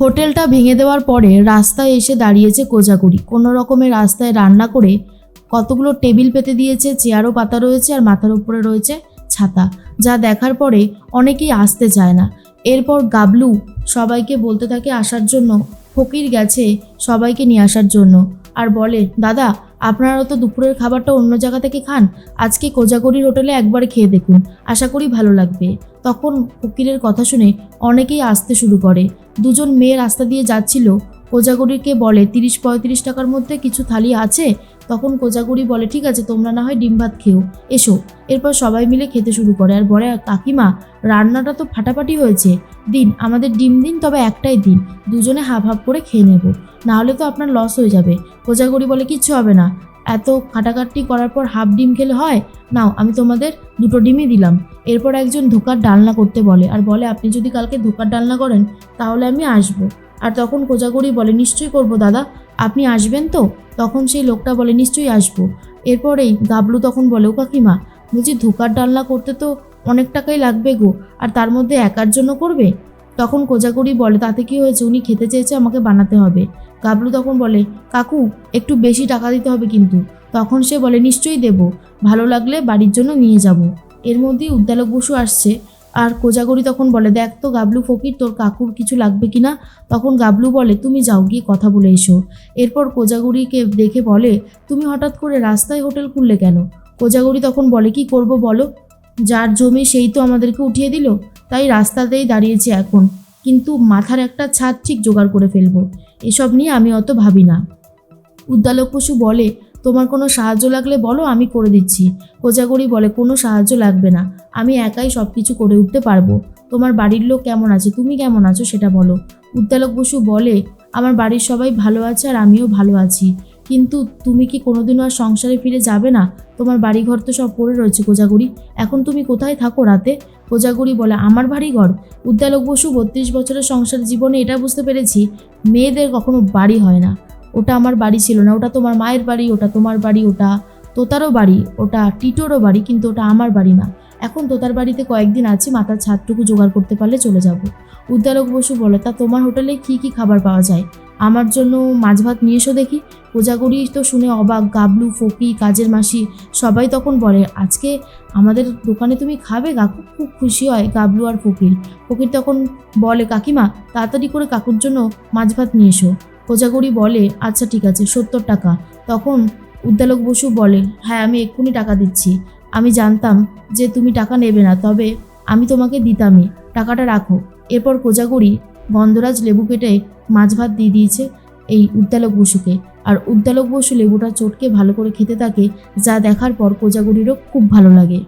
হোটেলটা ভেঙে দেওয়ার পরে রাস্তায় এসে দাঁড়িয়েছে কোজাগুড়ি কোনো রকমের রাস্তায় রান্না করে কতগুলো টেবিল পেতে দিয়েছে, চেয়ারও পাতা রয়েছে আর মাথার উপরে রয়েছে ছাতা, যা দেখার পরে অনেকেই আসতে চায় না। এরপর গাবলু সবাইকে বলতে থাকে আসার জন্য, ফকির গেছে সবাইকে নিয়ে আসার জন্য আর বলে, দাদা, আপনারা তো দুপুরের খাবারটা অন্য জায়গা থেকে খান, আজকে কোজাগরির হোটেলে একবার খেয়ে দেখুন, আশা করি ভালো লাগবে। তখন ফকিরের কথা শুনে অনেকেই আসতে শুরু করে। দুজন মেয়ে রাস্তা দিয়ে যাচ্ছিল। কোজাগরিকে বলে, তিরিশ পঁয়ত্রিশ টাকার মধ্যে কিছু থালি আছে? তখন কোজাগরি বলে, ঠিক আছে, তোমরা না হয় ডিম ভাত খেও। এসো। এরপর সবাই মিলে খেতে শুরু করে। আর বলে, কাকিমা, রান্নাটা তো ফাটাফাটি হয়েছে। দিন, আমাদের ডিম দিন, তবে একটাই দিন। দুজনে হাফ হাফ করে খেয়ে নেব। নাহলে তো আপনার লস হয়ে যাবে। কোজাগরি বলে, কিচ্ছু হবে না। এত কাটাকাটি করার পর হাফ ডিম খেলে হয়? নাও, আমি তোমাদের দুটো ডিমই দিলাম। এরপর একজন ধোকার ডালনা করতে বলে, আর বলে, আপনি যদি কালকে ধোকার ডালনা করেন, তাহলে আমি আসব। আর তখন কোজাগরি বলে, নিশ্চয়ই করব দাদা, আপনি আসবেন তো? তখন সেই লোকটা বলে, নিশ্চয়ই আসব। এরপরেই গাবলু তখন বলে, ও কাকিমা বলছি ধোকার ডালনা করতে তো অনেক টাকাই লাগবে গো, আর তার মধ্যে একার জন্য করবে? তখন কোজাগরি বলে, তাতে কি হয়েছে? উনি খেতে চেয়েছে, আমাকে বানাতে হবে। গাবলু তখন বলে, কাকু, একটু বেশি টাকা দিতে হবে কিন্তু। তখন সে বলে, নিশ্চয়ই দেব, ভালো লাগলে বাড়ির জন্য নিয়ে যাব। এর মধ্যেই উদ্দালক বসু আসছে। আর কোজাগরি তখন বলে, দেখ তো গাবলু ফকির, তোর কাকুর কিছু লাগবে কি না তখন গাবলু বলে, তুমি যাও, গিয়ে কথা বলে এসো। এরপর কোজাগরিকে দেখে বলে, তুমি হঠাৎ করে রাস্তায় হোটেল খুললে কেন? কোজাগরি তখন বলে, কি করব বলো? যার জমি সেই তো আমাদেরকে উঠিয়ে দিল, তাই রাস্তাতেই দাঁড়িয়েছি এখন। কিন্তু মাথার একটা ছাদ ঠিক জোগাড় করে ফেলব। এসব নিয়ে আমি অত ভাবি না। উদ্দালক পশু বলে, তোমার কোনো সাহায্য লাগলে বলো, আমি করে দিচ্ছি। কোজাগরি বলে, কোনো সাহায্য লাগবে না। আমি একাই সব কিছু করে উঠতে পারব। তোমার বাড়ির লোক কেমন আছে? তুমি কেমন আছো সেটা বলো। উদ্দালক বসু বলে, আমার বাড়ির সবাই ভালো আছে আর আমিও ভালো আছি। কিন্তু তুমি কি কোনোদিনও আর সংসারে ফিরে যাবে না? তোমার বাড়িঘর তো সব পড়ে রয়েছে কোজাগুড়ি এখন তুমি কোথায় থাকো রাতে? কোজাগুড়ি বলে, আমার বাড়িঘর? উদ্যালক বসু, বত্রিশ বছরের সংসার জীবনে এটা বুঝতে পেরেছি, মেয়েদের কখনো বাড়ি হয় না। ওটা আমার বাড়ি ছিল না, ওটা তোমার মায়ের বাড়ি, ওটা তোমার বাড়ি, ওটা তোতারও বাড়ি, ওটা টিটোরও বাড়ি, কিন্তু ওটা আমার বাড়ি না। এখন তোতার বাড়িতে কয়েকদিন আছি, মাথার ছাদটুকু জোগাড় করতে পারলে চলে যাব। উদ্যালক বসু বলে, তা তোমার হোটেলে কি কি খাবার পাওয়া যায়? আমার জন্য মাছ ভাত নিয়ে এসো দেখি। কোজাগরি তো শুনে অবাক, গাবলু ফকি কাজের মাসি, সবাই তখন বলে, আজকে আমাদের দোকানে তুমি খাবে? কাকু খুব খুশি হয়, গাবলু আর ফকির ফকির তখন বলে, কাকিমা, তাড়াতাড়ি করে কাকুর জন্য মাছ ভাত নিয়ে এসো। কোজাগরি বলে আচ্ছা ঠিক আছে, সত্তর টাকা। তখন উদ্দালক বসু বলে হ্যাঁ আমি এক্ষুনি টাকা দিচ্ছি। আমি জানতাম যে তুমি টাকা নেবে না, তবে আমি তোমাকে দিতামই। টাকাটা রাখো। এরপর কোজাগরি গন্ধরাজ লেবু কেটে মাছ ভাত দিয়ে দিয়েছে এই উদ্যালক বসুকে। আর উদ্যালক বসু লেবুটা চটকে ভালো করে খেতে থাকে, যা দেখার পর কোজাগরিরও খুব ভালো লাগে।